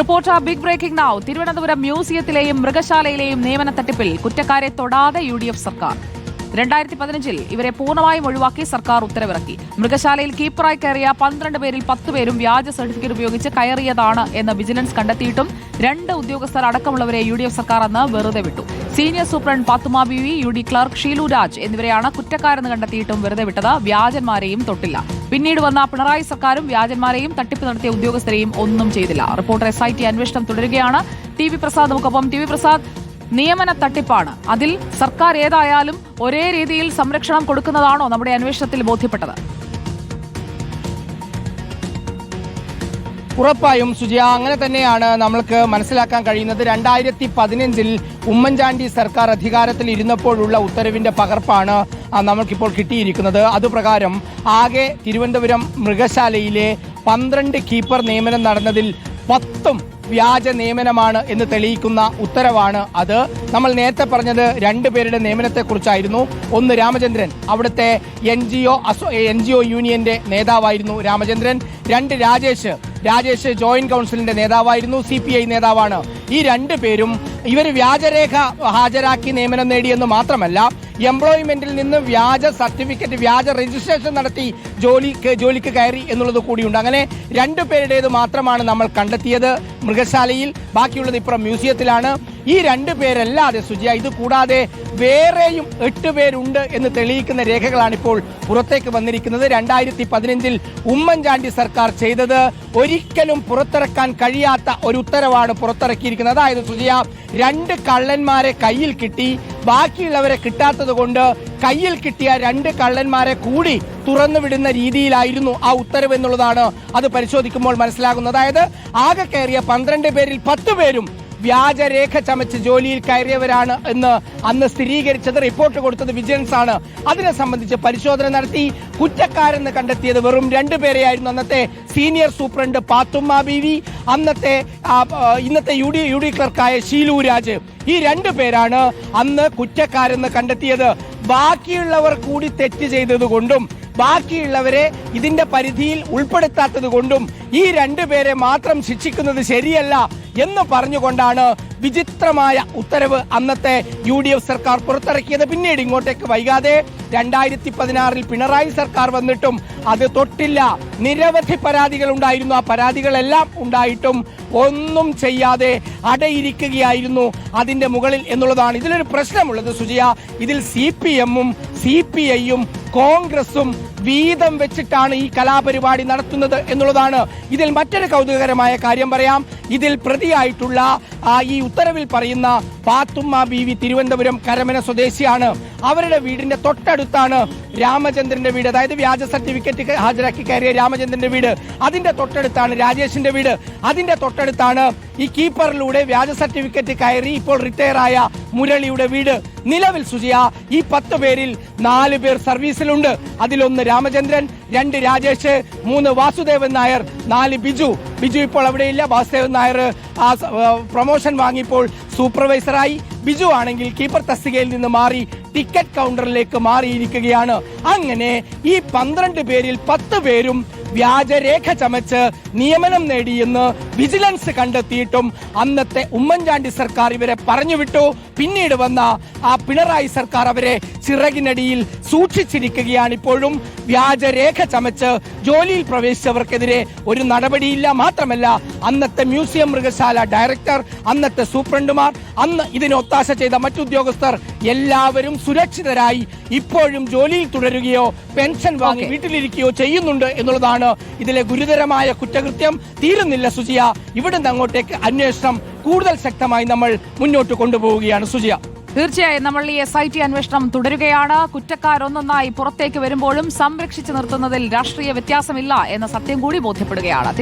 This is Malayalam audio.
Reporter big breaking now Thiruvananthapuram മ്യൂസിയത്തിലെയും മൃഗശാലയിലെയും നിയമന തട്ടിപ്പിൽ കുറ്റക്കാരെ തൊടാതെ യു ഡി എഫ് സർക്കാർ. രണ്ടായിരത്തി പതിനഞ്ചിൽ ഇവരെ പൂർണമായും ഒഴിവാക്കി സർക്കാർ ഉത്തരവിറക്കി. മൃഗശാലയിൽ കീപ്പറായി കയറിയ പന്ത്രണ്ട് പേരിൽ പത്ത് പേരും വ്യാജ സർട്ടിഫിക്കറ്റ് ഉപയോഗിച്ച് കയറിയതാണ് എന്ന് വിജിലൻസ് കണ്ടെത്തിയിട്ടും രണ്ട് ഉദ്യോഗസ്ഥർ അടക്കമുള്ളവരെ യു ഡി എഫ് സർക്കാർ അന്ന് വെറുതെ വിട്ടു. Senior superintendent Pathuma Beevi U D clerk Sheelu Raj എന്നിവരെയാണ് കുറ്റക്കാരെന്ന് കണ്ടെത്തിയിട്ടും വെറുതെ വിട്ടത്. വ്യാജന്മാരെയും തൊട്ടില്ല. പിന്നീട് വന്ന പിണറായി സർക്കാരും വ്യാജന്മാരെയും തട്ടിപ്പ് നടത്തിയ ഉദ്യോഗസ്ഥരെയും ഒന്നും ചെയ്തില്ല. റിപ്പോർട്ടർ എസ് ഐ ടി അന്വേഷണം തുടരുകയാണ്. ടി വി പ്രസാദ് നമുക്കൊപ്പം. ടി വി പ്രസാദ് നിയമന തട്ടിപ്പാണ്. അതിൽ സർക്കാർ ഏതായാലും ഒരേ രീതിയിൽ സംരക്ഷണം കൊടുക്കുന്നതാണോ നമ്മുടെ അന്വേഷണത്തിൽ ബോധ്യപ്പെട്ടത്? ഉറപ്പായും സുജിയ അങ്ങനെ തന്നെയാണ് നമ്മൾക്ക് മനസ്സിലാക്കാൻ കഴിയുന്നത്. രണ്ടായിരത്തി പതിനഞ്ചിൽ ഉമ്മൻചാണ്ടി സർക്കാർ അധികാരത്തിൽ ഇരുന്നപ്പോഴുള്ള ഉത്തരവിന്റെ പകർപ്പാണ് നമ്മൾക്കിപ്പോൾ കിട്ടിയിരിക്കുന്നത്. അതുപ്രകാരം ആകെ തിരുവനന്തപുരം മൃഗശാലയിലെ പന്ത്രണ്ട് കീപ്പർ നിയമനം നടന്നതിൽ പത്തും വ്യാജ നിയമനമാണ് എന്ന് തെളിയിക്കുന്ന ഉത്തരവാണ് അത്. നമ്മൾ നേരത്തെ പറഞ്ഞത് രണ്ടുപേരുടെ നിയമനത്തെക്കുറിച്ചായിരുന്നു. ഒന്ന് രാമചന്ദ്രൻ അവിടുത്തെ N G O N G O യൂണിയന്റെ നേതാവായിരുന്നു രാമചന്ദ്രൻ. രണ്ട് രാജേഷ് രാജേഷ് ജോയിന്റ് കൗൺസിലിന്റെ നേതാവായിരുന്നു സി പി ഐ നേതാവാണ്. ഈ രണ്ടു പേരും ഇവർ വ്യാജരേഖ ഹാജരാക്കി നിയമനം നേടിയെന്ന് മാത്രമല്ല എംപ്ലോയ്മെന്റിൽ നിന്ന് വ്യാജ സർട്ടിഫിക്കറ്റ് വ്യാജ രജിസ്ട്രേഷൻ നടത്തി ജോലിക്ക് ജോലിക്ക് കയറി എന്നുള്ളത് കൂടിയുണ്ട്. അങ്ങനെ രണ്ടു പേരുടേത് മാത്രമാണ് നമ്മൾ കണ്ടെത്തിയത് മൃഗശാലയിൽ. ബാക്കിയുള്ളത് ഇപ്പുറം മ്യൂസിയത്തിലാണ്. ഈ രണ്ട് പേരല്ലാതെ സുജിയ ഇത് കൂടാതെ വേറെയും എട്ട് പേരുണ്ട് എന്ന് തെളിയിക്കുന്ന രേഖകളാണ് ഇപ്പോൾ പുറത്തേക്ക് വന്നിരിക്കുന്നത്. രണ്ടായിരത്തി പതിനഞ്ചിൽ ഉമ്മൻചാണ്ടി സർക്കാർ ചെയ്തത് ഒരിക്കലും പുറത്തിറക്കാൻ കഴിയാത്ത ഒരു ഉത്തരവാണ് പുറത്തിറക്കിയിരിക്കുന്നത്. അതായത് സുജിയ രണ്ട് കള്ളന്മാരെ കയ്യിൽ കിട്ടി. ബാക്കിയുള്ളവരെ കിട്ടാത്തത് കൊണ്ട് കയ്യിൽ കിട്ടിയ രണ്ട് കള്ളന്മാരെ കൂടി തുറന്നുവിടുന്ന രീതിയിലായിരുന്നു ആ ഉത്തരവ് എന്നുള്ളതാണ് അത് പരിശോധിക്കുമ്പോൾ മനസ്സിലാകുന്നത്. അതായത് ആകെ കയറിയ പന്ത്രണ്ട് പേരിൽ പത്ത് പേരും വ്യാജരേഖ ചമച്ച് ജോലിയിൽ കയറിയവരാണ് എന്ന് അന്ന് സ്ഥിരീകരിച്ചത് റിപ്പോർട്ട് കൊടുത്തത് വിജിലൻസ് ആണ് അതിനെ സംബന്ധിച്ച് പരിശോധന നടത്തി. കുറ്റക്കാരെന്ന് കണ്ടെത്തിയത് വെറും രണ്ടുപേരെയായിരുന്നു അന്നത്തെ സീനിയർ സൂപ്രണ്ട് പാത്തുമ്മ ബീവി അന്നത്തെ ഇന്നത്തെ യു ഡി യു ഡി ക്ലർക്കായ ഷീലു രാജ്. ഈ രണ്ടു പേരാണ് അന്ന് കുറ്റക്കാരെന്ന് കണ്ടെത്തിയത്. ബാക്കിയുള്ളവർ കൂടി തെറ്റ് ചെയ്തത് കൊണ്ടും ബാക്കിയുള്ളവരെ ഇതിന്റെ പരിധിയിൽ ഉൾപ്പെടുത്താത്തത് കൊണ്ടും ഈ രണ്ടുപേരെ മാത്രം ശിക്ഷിക്കുന്നത് ശരിയല്ല എന്ന് പറഞ്ഞുകൊണ്ടാണ് വിചിത്രമായ ഉത്തരവ് അന്നത്തെ യു ഡി എഫ് സർക്കാർ പുറത്തിറക്കിയത്. പിന്നീട് ഇങ്ങോട്ടേക്ക് വൈകാതെ രണ്ടായിരത്തി പതിനാറിൽ പിണറായി സർക്കാർ വന്നിട്ടും അത് തൊട്ടില്ല. നിരവധി പരാതികൾ ഉണ്ടായിരുന്നു. ആ പരാതികളെല്ലാം ഉണ്ടായിട്ടും ഒന്നും ചെയ്യാതെ അടയിരിക്കുകയായിരുന്നു അതിന്റെ മുകളിൽ എന്നുള്ളതാണ് ഇതിലൊരു പ്രശ്നമുള്ളത് സുജിയ. ഇതിൽ സി പി എമ്മും സി പി ഐയും കോൺഗ്രസും വീതം വെച്ചിട്ടാണ് ഈ കലാപരിപാടി നടത്തുന്നത് എന്നുള്ളതാണ്. ഇതിൽ മറ്റൊരു കൗതുകകരമായ കാര്യം പറയാം. ഇതിൽ പ്രതിയായിട്ടുള്ള ഈ ഉത്തരവിൽ പറയുന്ന പാത്തുമ്മ ബി വി തിരുവനന്തപുരം കരമന സ്വദേശിയാണ്. അവരുടെ വീടിന്റെ തൊട്ടടുത്താണ് രാമചന്ദ്രന്റെ വീട്. അതായത് വ്യാജ സർട്ടിഫിക്കറ്റ് ഹാജരാക്കി കയറിയ രാമചന്ദ്രന്റെ വീട്. അതിന്റെ തൊട്ടടുത്താണ് രാജേഷിന്റെ വീട്. അതിന്റെ തൊട്ടടുത്താണ് ഈ കീപ്പറിലൂടെ വ്യാജ സർട്ടിഫിക്കറ്റ് കയറി ഇപ്പോൾ റിട്ടയർ ആയ മുരളിയുടെ വീട്. നിലവിൽ സുജിയ ഈ പത്ത് പേരിൽ നാല് പേർ സർവീസിലുണ്ട്. അതിലൊന്ന് രാമചന്ദ്രൻ രണ്ട് രാജേഷ് മൂന്ന് വാസുദേവൻ നായർ നാല് ബിജു. ബിജു ഇപ്പോൾ അവിടെയില്ല. വാസുദേവൻ നായർ ആ പ്രൊമോഷൻ വാങ്ങിയപ്പോൾ സൂപ്പർവൈസറായി ബിജു ആണെങ്കിൽ കീപ്പർ തസ്തികയിൽ നിന്ന് മാറി ടിക്കറ്റ് കൗണ്ടറിലേക്ക് മാറിയിരിക്കുകയാണ്. അങ്ങനെ ഈ പന്ത്രണ്ട് പേരിൽ പത്ത് പേരും വ്യാജരേഖ ചമച്ച് നിയമനം നേടിയെന്ന് വിജിലൻസ് കണ്ടെത്തിയിട്ടും അന്നത്തെ ഉമ്മൻചാണ്ടി സർക്കാർ ഇവരെ പറഞ്ഞുവിട്ടു. പിന്നീട് വന്ന ആ പിണറായി സർക്കാർ അവരെ ചിറകിനടിയിൽ സൂക്ഷിച്ചിരിക്കുകയാണ് ഇപ്പോഴും വ്യാജരേഖ ചമച്ച് ജോലിയിൽ പ്രവേശിച്ചവർക്കെതിരെ ഒരു നടപടിയില്ല. മാത്രമല്ല അന്നത്തെ മ്യൂസിയം മൃഗശാല ഡയറക്ടർ അന്നത്തെ സൂപ്രണ്ടുമാർ അന്ന് ഇതിന് ഒത്താശ ചെയ്ത മറ്റുദ്യോഗസ്ഥർ എല്ലാവരും സുരക്ഷിതരായി ഇപ്പോഴും ജോലിയിൽ തുടരുകയോ പെൻഷൻ വാങ്ങി വീട്ടിലിരിക്കുകയോ ചെയ്യുന്നുണ്ട് എന്നുള്ളതാണ് ഇതിലെ ഗുരുതരമായ കുറ്റകൃത്യം തീരുന്നില്ല സുജിയ. ഇവിടുന്ന് അങ്ങോട്ടേക്ക് അന്വേഷണം കൂടുതൽ ശക്തമായി നമ്മൾ മുന്നോട്ട് കൊണ്ടുപോവുകയാണ് സുജിയ. തീർച്ചയായും നമ്മൾ ഈ എസ് ഐ ടി അന്വേഷണം തുടരുകയാണ്. കുറ്റക്കാരൊന്നൊന്നായി പുറത്തേക്ക് വരുമ്പോഴും സംരക്ഷിച്ചു നിർത്തുന്നതിൽ രാഷ്ട്രീയ വ്യത്യാസമില്ല എന്ന സത്യം കൂടി ബോധ്യപ്പെടുകയാണ്.